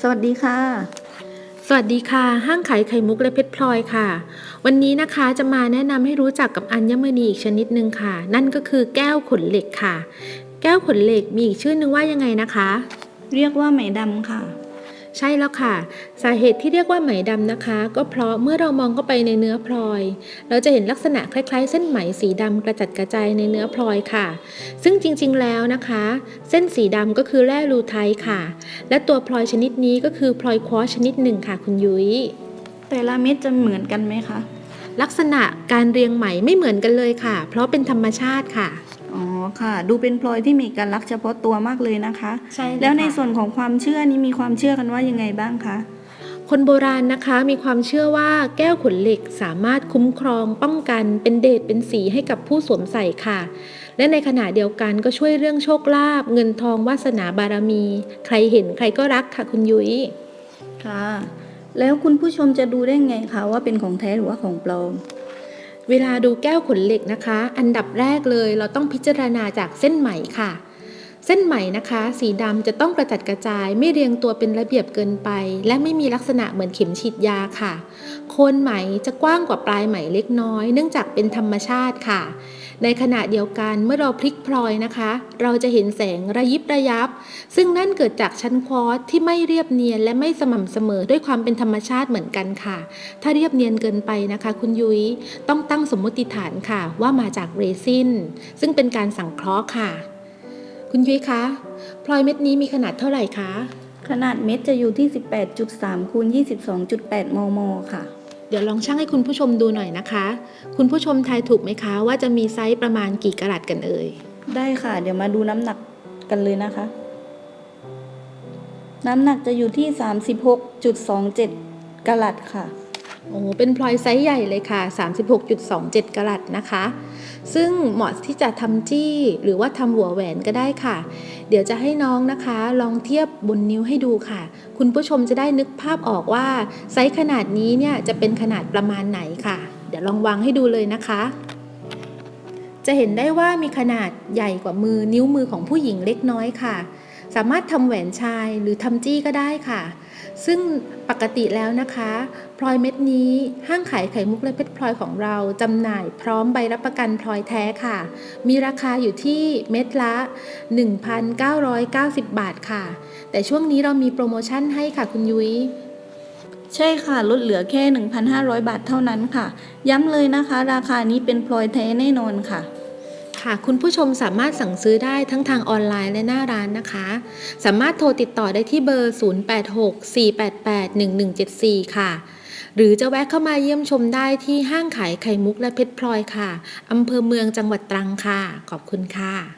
สวัสดีค่ะ สวัสดีค่ะ ห้างขายไข่มุกและเพชรพลอยค่ะ วันนี้นะคะจะมาแนะนำให้รู้จักกับอัญมณีอีกชนิดหนึ่งค่ะ นั่นก็คือแก้วขนเหล็กค่ะ แก้วขนเหล็กมีอีกชื่อนึงว่ายังไงนะคะ เรียกว่าไหมดำค่ะ ใช่แล้วค่ะ สาเหตุที่เรียกว่าไหมดำนะคะ ก็เพราะเมื่อเรามองเข้าไปในเนื้อพลอย เราจะเห็นลักษณะคล้าย ๆ เส้นไหมสีดำกระจัดกระจายในเนื้อพลอยค่ะ ซึ่งจริงๆแล้วนะคะ เส้นสีดำก็คือแร่ลูไทต์ค่ะ และตัวพลอยชนิดนี้ก็คือพลอยควอร์ซชนิดหนึ่งค่ะ คุณยุ้ยแต่ละเม็ดจะเหมือนกันไหมคะลักษณะการเรียงไหมไม่เหมือนกันเลยค่ะ เพราะเป็นธรรมชาติค่ะอ๋อ ค่ะ ดูเป็นพลอยที่มีเอกลักษณ์เฉพาะตัวมากเลยนะคะ ใช่เลยแล้วในค่ะ ส่วนของความเชื่อนี้มีความเชื่อกันว่ายังไงบ้างคะ คนโบราณนะคะมีความเชื่อว่าแก้วขนเหล็กสามารถคุ้มครองป้องกันเป็นเดชเป็นสีให้กับผู้สวมใส่ค่ะ และในขณะเดียวกันก็ช่วยเรื่องโชคลาภเงินทองวาสนาบารมี ใครเห็นใครก็รักค่ะคุณยุ้ย ค่ะ แล้วคุณผู้ชมจะดูได้ไงคะว่าเป็นของแท้หรือว่าของปลอม เวลาดูแก้วขนเหล็กนะคะ อันดับแรกเลยเราต้องพิจารณาจากเส้นไหมค่ะ เส้นไหมนะคะ สีดำจะต้องกระจัดกระจาย ไม่เรียงตัวเป็นระเบียบเกินไป และไม่มีลักษณะเหมือนเข็มฉีดยาค่ะ โคนไหมจะกว้างกว่าปลายไหมเล็กน้อย เนื่องจากเป็นธรรมชาติค่ะ ในขณะเดียวกันเมื่อเราพลิกพลอยนะคะ เราจะเห็นแสงระยิบระยับ ซึ่งนั่นเกิดจากชั้นควอตที่ไม่เรียบเนียนและไม่สม่ำเสมอด้วยความเป็นธรรมชาติเหมือนกันค่ะ ถ้าเรียบเนียนเกินไปนะคะ คุณยุ้ยต้องตั้งสมมติฐานค่ะ ว่ามาจากเรซินซึ่งเป็นการสังเคราะห์ค่ะ คุณยุ้ยคะ พลอยเม็ดนี้มีขนาดเท่าไหร่คะ ขนาดเม็ดจะอยู่ที่ 18.3คูณ22.8 มม ค่ะ เดี๋ยวลองชั่งให้คุณผู้ชมดูหน่อยนะคะ คุณผู้ชมทายถูกไหมคะว่าจะมีไซส์ประมาณกี่กะรัตกันเอ่ย ได้ค่ะ เดี๋ยวมาดูน้ำหนักกันเลยนะคะ น้ำหนักจะอยู่ที่ 36.27กะลัดค่ะ โอ้เป็นพลอยไซส์ใหญ่เลยค่ะ 36.27 กรัตนะคะ ซึ่งเหมาะที่จะทำจี้หรือว่าทำหัวแหวนก็ได้ค่ะ เดี๋ยวจะให้น้องนะคะ ลองเทียบบนนิ้วให้ดูค่ะ คุณผู้ชมจะได้นึกภาพออกว่าไซส์ขนาดนี้เนี่ยจะเป็นขนาดประมาณไหนค่ะ เดี๋ยวลองวางให้ดูเลยนะคะ จะเห็นได้ว่ามีขนาดใหญ่กว่ามือนิ้วมือของผู้หญิงเล็กน้อยค่ะ สามารถทำแหวนชายหรือทำจี้ก็ได้ค่ะ ซึ่งปกติแล้วนะคะพลอยเม็ดนี้ห้างขายไข่มุกและเพชรพลอยของเราจำหน่ายพร้อมใบรับประกันพลอยแท้ค่ะ มีราคาอยู่ที่เม็ดละ 1,990 บาทค่ะ แต่ช่วงนี้เรามีโปรโมชั่นให้ค่ะคุณยุ้ยใช่ค่ะ ลดเหลือแค่ 1,500 บาทเท่านั้นค่ะ ย้ำเลยนะคะ ราคานี้เป็นพลอยแท้แน่นอนค่ะ ค่ะ คุณผู้ชมสามารถสั่งซื้อได้ทั้งทางออนไลน์และหน้าร้านนะคะ สามารถโทรติดต่อได้ที่เบอร์ 0864881174 ค่ะ หรือจะแวะเข้ามาเยี่ยมชมได้ที่ห้างขายไข่มุกและเพชรพลอยค่ะอำเภอเมืองจังหวัดตรังค่ะ ขอบคุณค่ะ